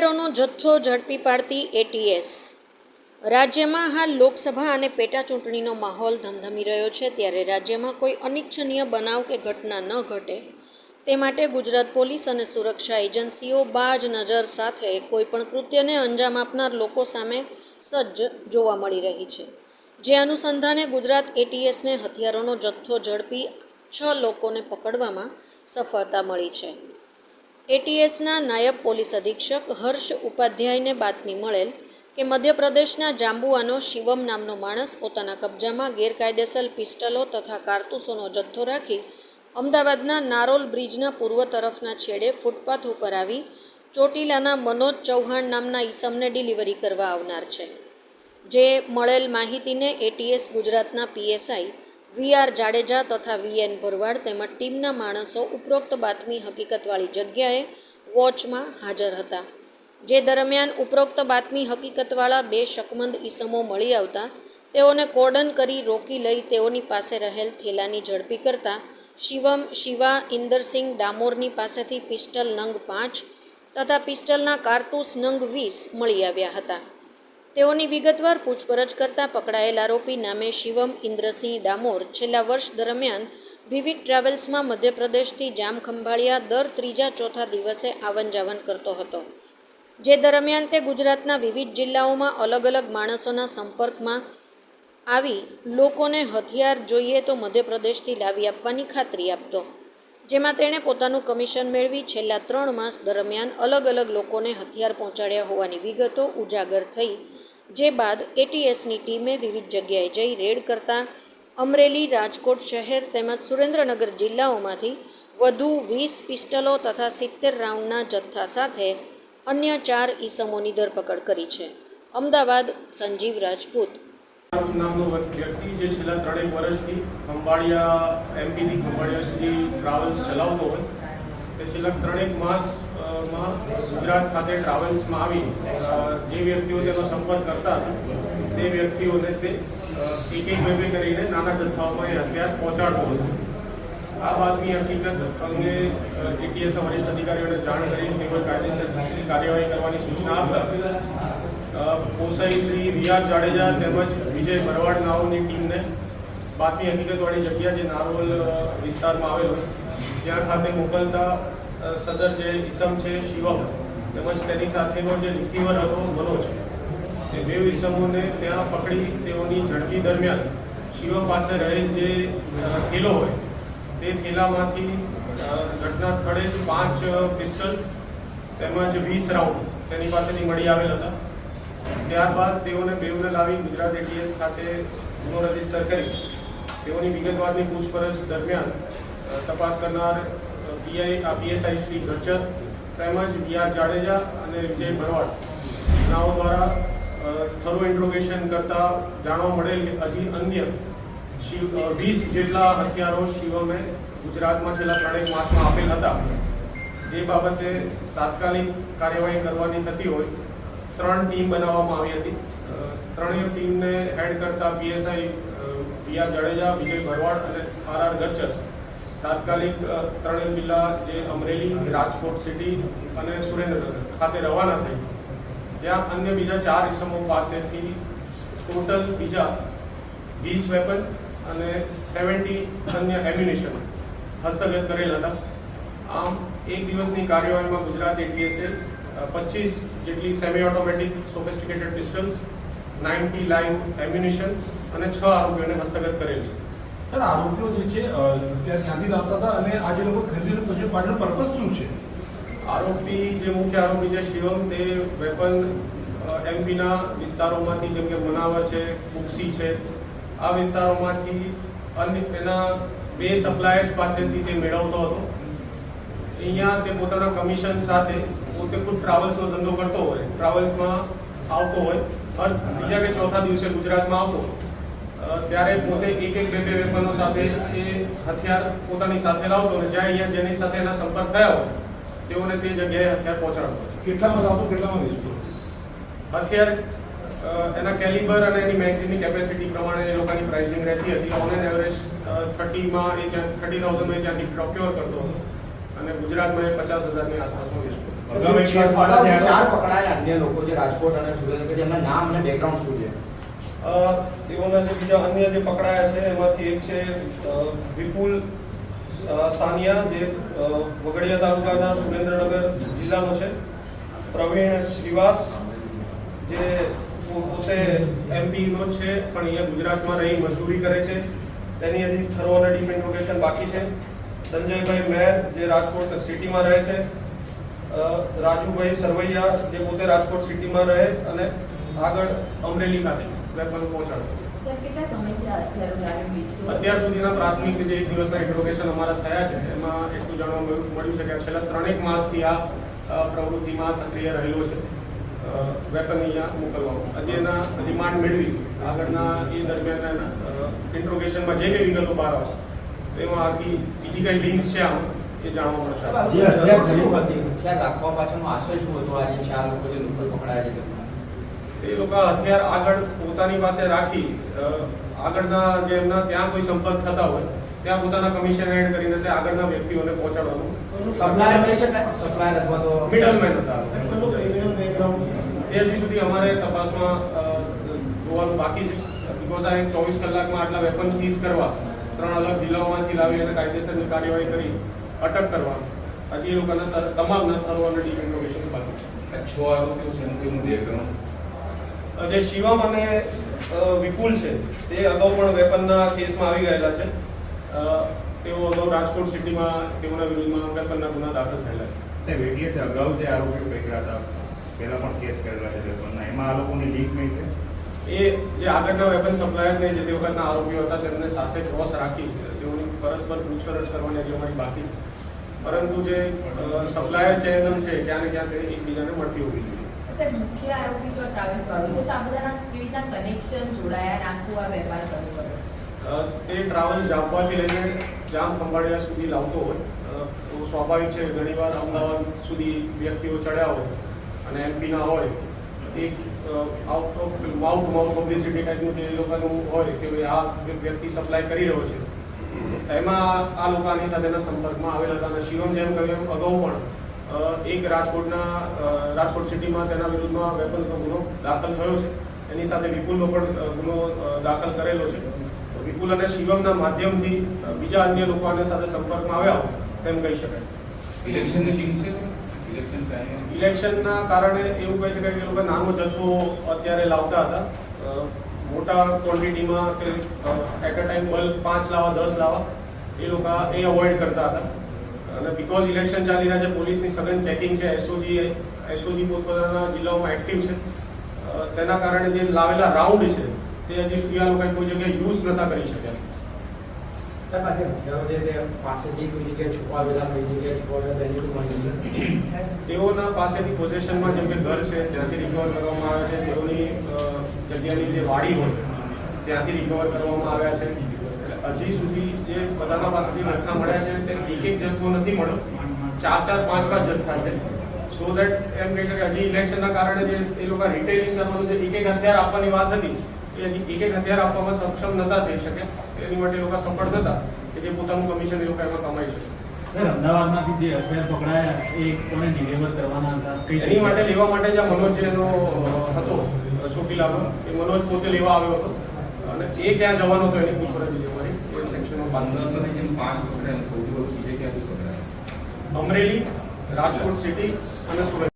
હથિયારોનો જથ્થો ઝડપી પાડતી એટીએસ રાજ્યમાં હાલ લોકસભા અને પેટા ચૂંટણીનો માહોલ ધમધમી રહ્યો છે. ત્યારે રાજ્યમાં કોઈ અનિચ્છનીય બનાવ કે ઘટના ન ઘટે, તે માટે ગુજરાત પોલીસ અને સુરક્ષા એજન્સીઓ બાજ નજર સાથે કોઈપણ કૃત્યને અંજામ આપનાર લોકો સામે સજ્જ જોવા મળી રહી છે. જે અનુસંધાને ગુજરાત એટીએસને હથિયારોનો જથ્થો ઝડપી છ લોકોને પકડવામાં સફળતા મળી છે. એટીએસના નાયબ પોલીસ અધિક્ષક હર્ષ ઉપાધ્યાયને બાતમી મળેલ કે મધ્યપ્રદેશના જાંબુઆનો શિવમ નામનો માણસ પોતાના કબજામાં ગેરકાયદેસર પિસ્ટલો તથા કારતૂસોનો જથ્થો રાખી અમદાવાદના નારોલ બ્રિજના પૂર્વ તરફના છેડે ફૂટપાથ ઉપર આવી ચોટીલાના મનોજ ચૌહાણ નામના ઈસમને ડિલિવરી કરવા આવનાર છે. જે મળેલ માહિતીને એટીએસ ગુજરાતના પીએસઆઈ વી આર જાડેજા તથા વી એન ભરવાડ તેમજ ટીમના માણસો ઉપરોક્ત બાતમી હકીકતવાળી જગ્યાએ વોચમાં હાજર હતા. જે દરમિયાન ઉપરોક્ત બાતમી હકીકતવાળા બે શકમંદ ઈસમો મળી આવતા, તેઓને કોર્ડન કરી રોકી લઈ તેઓની પાસે રહેલ થેલાની ઝડપી કરતા, શિવમ, શિવા, ઇન્દરસિંહ ડામોરની પાસેથી પિસ્ટલ નંગ પાંચ તથા પિસ્ટલના કારતૂસ નંગ વીસ મળી આવ્યા હતા. તેઓની વિગતવાર પૂછપરછ કરતાં પકડાયેલ આરોપી નામે શિવમ ઇન્દ્રસિંહ ડામોર છેલ્લા વર્ષ દરમિયાન વિવિધ ટ્રાવેલ્સમાં મધ્યપ્રદેશથી જામ ખંભાળિયા દર ત્રીજા ચોથા દિવસે આવન જાવન કરતો હતો. જે દરમિયાન તે ગુજરાતના વિવિધ જિલ્લાઓમાં અલગ અલગ માણસોના સંપર્કમાં આવી લોકોને હથિયાર જોઈએ તો મધ્યપ્રદેશથી લાવી આપવાની ખાતરી આપતો. જેમાં તેણે પોતાનું કમિશન મેળવી છેલ્લા ત્રણ માસ દરમિયાન અલગ અલગ લોકોને હથિયાર પહોંચાડ્યા હોવાની વિગતો ઉજાગર થઈ જે બાદ એટીએસની ટીમે વિવિધ જગ્યાએ જઈ રેડ કરતા અમરેલી, રાજકોટ શહેર તેમજ સુરેન્દ્રનગર જિલ્લાઓમાંથી વધુ વીસ પિસ્ટલો તથા સિત્તેર રાઉન્ડના જથ્થા સાથે અન્ય ચાર ઈસમોની ધરપકડ કરી છે. અમદાવાદ, સંજીવ રાજપૂત. નામનો વ્યક્તિ જે છેલ્લા ત્રણેક વર્ષથી ખંભાળિયા એમપીથી ખંભાળિયા સુધી ટ્રાવેલ્સ ચલાવતો હોય, તે છેલ્લા ત્રણેક માસ માં ગુજરાત ખાતે ટ્રાવેલ્સમાં આવી જે વ્યક્તિઓ તેનો સંપર્ક કરતા હતા, તે વ્યક્તિઓને તે સીટી એક કરીને નાના જથ્થાઓમાં એ હથિયાર પહોંચાડતો હતો. આ વાતની હકીકત અંગે ટીટીએસના વરિષ્ઠ અધિકારીઓને જાણ કરી, તેમજ કાયદેસર કાર્યવાહી કરવાની સૂચના આપતા પોસાઈ શ્રી રિયા જાડેજા તેમજ વિજય ભરવાડ નાઓની ટીમને બાતમી હકીકતવાળી જગ્યા જે નારોલ વિસ્તારમાં આવેલો ત્યાં ખાતે મોકલતા સદર જે ઈસમ છે, શિવમ. તેમજ તેની સાથેનો જે રિસીવર હતો મનોજ તે બે ઈસમોને ત્યાં પકડી તેઓની ઝડપી દરમિયાન શિવમ પાસે રહેલ જે થેલો હોય, તે થેલામાંથી ઘટના સ્થળે પાંચ પિસ્ટલ તેમજ વીસ રાઉન્ડ તેની પાસેથી મળી આવેલ હતા. ત્યારબાદ તેઓને બેઉને લાવી ગુજરાત એટીએસ ખાતે ગુનો રજિસ્ટર કરી. તેઓની વિગતવારની પૂછપરછ દરમિયાન તપાસ કરનાર પીઆઈ પીએસઆઈ શ્રી ગચ્છર તેમજ બીઆર જાડેજા અને વિજય ભરવાડ નાઓ દ્વારા થરો ઇન્ટ્રોગેશન કરતા જાણવા મળેલ હજી અન્ય શિવ વીસ જેટલા હથિયારો શિવમે ગુજરાતમાં છેલ્લા ત્રણેક માસમાં આપેલ હતા. જે બાબતે તાત્કાલિક કાર્યવાહી કરવાની થતી હોય, ત્રણ ટીમ બનાવવામાં આવી હતી. ત્રણેય ટીમને હેડ કરતા પીએસઆઈ પિયા જાડેજા, વિજય ભરવાડ અને આર આર ગચ્ચર તાત્કાલિક ત્રણેય જિલ્લા જે અમરેલી, રાજકોટ સિટી અને સુરેન્દ્રનગર ખાતે રવાના થઈ. ત્યાં અન્ય બીજા ચાર ઇસમો પાસેથી ટોટલ બીજા વીસ વેપન અને સેવન્ટી અન્ય એમ્યુનિશન હસ્તગત કરેલ હતા. આમ, એક દિવસની કાર્યવાહીમાં ગુજરાત એટીએસએલ પચીસ જેટલી semi automatic sophisticated pistols ninety nine ammunition અને છ આરોપીઓને હસ્તગત કરેલ છે. સર આરોપીઓ જે છે અત્યારે ક્યાંથી લાવતા હતા અને આજે લોકો ખરીદીને પછી પાડનો પર્પઝ શું છે? આરોપી જે મુખ્ય આરોપી છે શિવમ તે વેપન એમપીના વિસ્તારોમાંથી જેમ કે મનાવર છે કુક્ષી છે આ વિસ્તારોમાંથી અન્ય એના બે સપ્લાયર્સ પાસેથી તે મેળવતો હતો. અહીંયા તે પોતાના કમિશન સાથે પોતે ખુદ ટ્રાવેલ્સનો ધંધો કરતો હોય ટ્રાવેલ્સમાં આવતો હોય. બીજા કે ચોથા દિવસે ગુજરાતમાં આવતો અ, ત્યારે પોતે એક એક બે બે વેપનો સાથે એ હથિયાર પોતાની સાથે લાવતો અને જ્યાં અહીંયા જેની સાથે એના સંપર્ક થયા હોય તેઓને તે જગ્યાએ હથિયાર પહોંચાડતો. કેટલામાં લાવતો કેટલામાં વેચતો હથિયાર એના કેલિબર અને એની મેગઝીનની કેપેસિટી પ્રમાણે એ લોકોની પ્રાઇસિંગ રહેતી હતી. ઓન એન એવરેજ થર્ટીમાં એ ત્યાં થર્ટી થાઉઝન્ડમાં ત્યાંથી પ્રોક્યોર કરતો હતો. અને ગુજરાતમાં એ પચાસ હજારની આસપાસમાં વેચતો. ચાર પકડાયા અન્ય લોકો જે રાજકોટ અને સુરેન્દ્રનગર જેમના નામ અને બેકગ્રાઉન્ડ શું છે? તેઓના જે બીજા અન્ય જે પકડાયા છે, એમાંથી એક છે વિપુલ સાનિયા, જે વગડિયા તાલુકાના સુરેન્દ્રનગર જિલ્લાનો છે. પ્રવીણ શ્રીવાસ, જે પોતે એમપીનો છે, પણ અહીંયા ગુજરાતમાં રહી મજૂરી કરે છે. તેની હજી થરો અને ડીપ ઇન્ટ્રોગેશન બાકી છે. સંજયભાઈ મહેર, જે રાજકોટ સિટીમાં રહે છે. રાજુભાઈ સરવૈયા, જે પોતે રાજકોટ સિટીમાં રહે અને આગળ અમરેલી ખાતે. પહોંચાડે. લાવી વેચતો અત્યાર સુધીના પ્રાથમિક જે એક દિવસના ઇન્ટ્રોગેશન અમારા થયા છે એમાં એટલું જાણવા મળ્યું મળ્યું છે કે છેલ્લા ત્રણેક માસથી આ પ્રવૃત્તિમાં સક્રિય રહેલો છે. વેપન અહીંયા મોકલવામાં. હજી એના રિમાન્ડ મેળવી. આગળના એ દરમિયાન એના ઇન્ટ્રોગેશનમાં જે કંઈ વિગતો બહાર આવશે તેમાં આખી બીજી કઈ લિંક્સ છે આમ એ જાણવા મળશે. રાખવા પાછળનો આશય શું હતો આજે ચાર લોકો જે લોકલ પકડાયા છે? એ લોકો હથિયાર આગળ પોતાની પાસે રાખી આગળના જે એમના ત્યાં કોઈ સંપર્ક થતા હોય ત્યાં પોતાના કમિશન એડ કરીને તે આગળના વ્યક્તિઓને પહોંચાડવાનું. સપ્લાયર કહી શકાય? સપ્લાયર અથવા તો મિડલમેન હતા. એ હજી સુધી અમારે તપાસમાં જોવાનું બાકી છે. બીકોઝ આ એક ચોવીસ કલાકમાં આટલા વેપન સીઝ કરવા ત્રણ અલગ જિલ્લાઓમાંથી લાવી અને કાયદેસરની કાર્યવાહી કરી અટક કરવા હજી એ લોકોના તમામ નથરો થરો અને ડીપ ઇન્ફોર્મેશન બાકી છે છ આરોપીઓ સંપૂર્ણ એકમ જે શિવમ અને વિપુલ છે તે અગાઉ પણ વેપનના કેસમાં આવી ગયેલા છે. તેઓ અગાઉ રાજકોટ સિટીમાં તેઓના વિરુદ્ધમાં વેપનના ગુના દાખલ થયેલા છે. એટીએસ અગાઉ જે આરોપીઓ પકડ્યા હતા પહેલા પણ કેસ કરેલા છે વેપનના. એમાં આ લોકોની લીક નહીં છે? એ જે આગળના વેપન સપ્લાયરને જે તે વખતના આરોપીઓ હતા તેમને સાથે ક્રોસ રાખી તેઓની પરસ્પર પૂછપરછ કરવાની અમારી બાકી છે. પરંતુ જે સપ્લાયર ચેનલ છે ત્યાં ને ત્યાં એકબીજાને મળતી હોવી જોઈએ. મુખ્ય આરોપી તો ટ્રાવેલ્સ આ બધાના કેવી રીતના કનેક્શન જોડાયા આ વેપાર તે ટ્રાવેલ જામવાથી લઈને જામ ખંભાળિયા સુધી લાવતો હોય. તો સ્વાભાવિક છે ઘણીવાર અમદાવાદ સુધી વ્યક્તિઓ ચડ્યા હોય અને એમપીના હોય. એક out of mouth mouth publicity ટાઈપનું જે લોકોનું હોય કે ભાઈ આ વ્યક્તિ સપ્લાય કરી રહ્યો છે. એમાં આ લોકોની સાથેના સંપર્કમાં આવેલા હતા અને શિવમ જેમ કહ્યું અગાઉ પણ એક રાજકોટના રાજકોટ સિટીમાં તેના વિરુદ્ધમાં વેપન્સનો ગુનો દાખલ થયો છે. એની સાથે વિપુલનો પણ ગુનો દાખલ કરેલો છે. વિપુલ અને શિવમના માધ્યમથી બીજા અન્ય લોકો આની સાથે સંપર્કમાં આવ્યા હોય તેમ કહી શકાય. ઇલેક્શનની લિંક છે? ઇલેક્શન ઇલેક્શનના કારણે એવું કહી શકાય કે એ લોકો નાનો જથ્થો અત્યારે લાવતા હતા. મોટા ક્વોન્ટિટીમાં કે એટ અ ટાઈમ બલ્ક પાંચ લાવા દસ લાવા એ લોકો એ અવોઇડ કરતા હતા. અને બીકોઝ ઇલેક્શન ચાલી રહ્યા છે પોલીસની સઘન ચેકિંગ છે એસઓજી એસઓજી પોતપોતાના જિલ્લાઓમાં એક્ટિવ છે. તેના કારણે જે લાવેલા રાઉન્ડ છે તે હજી સુધી આ લોકોએ કોઈ જગ્યાએ યુઝ નતા કરી શક્યા. સાહેબ આજે હથિયારો જે તે પાસેથી કોઈ જગ્યાએ છુપાવેલા કઈ જગ્યાએ છુપાવેલા તેની છે? તેઓના પાસેથી પોઝેશનમાં જેમ કે ઘર છે ત્યાંથી રિકવર કરવામાં આવે છે. તેઓની જગ્યાની જે વાડી હોય ત્યાંથી રિકવર કરવામાં આવ્યા છે. હજી સુધી જે બધાના પાસેથી જથ્થા મળ્યા છે તે એક એક જથ્થો નથી મળ્યો. ચાર ચાર પાંચ પાંચ જથ્થા છે. સો દેટ એમ કહી શકાય હજી ઇલેક્શનના કારણે જે એ લોકો રિટેલિંગ કરવાનું જે એક એક હથિયાર આપવાની વાત હતી એ હજી એક એક હથિયાર આપવામાં સક્ષમ નતા થઈ શકે. એની માટે એ લોકો સફળ નતા કે જે પોતાનું કમિશન એ લોકો એમાં કમાઈ શકે. સર અમદાવાદમાંથી જે હથિયાર પકડાયા એ કોને ડિલિવર કરવાના હતા? કઈ એની માટે લેવા માટે જે મનોજ જેનો હતો ચોકીલાનો એ મનોજ પોતે લેવા આવ્યો હતો. અને એ ક્યાં જવાનો હતો એની પૂછપરછ અમારી? એ સેક્શનમાં પંદરની જેમ પાંચ પકડ્યા સૌથી વધુ બીજે ક્યાંથી પકડાયા અમરેલી રાજકોટ સિટી અને સુરત.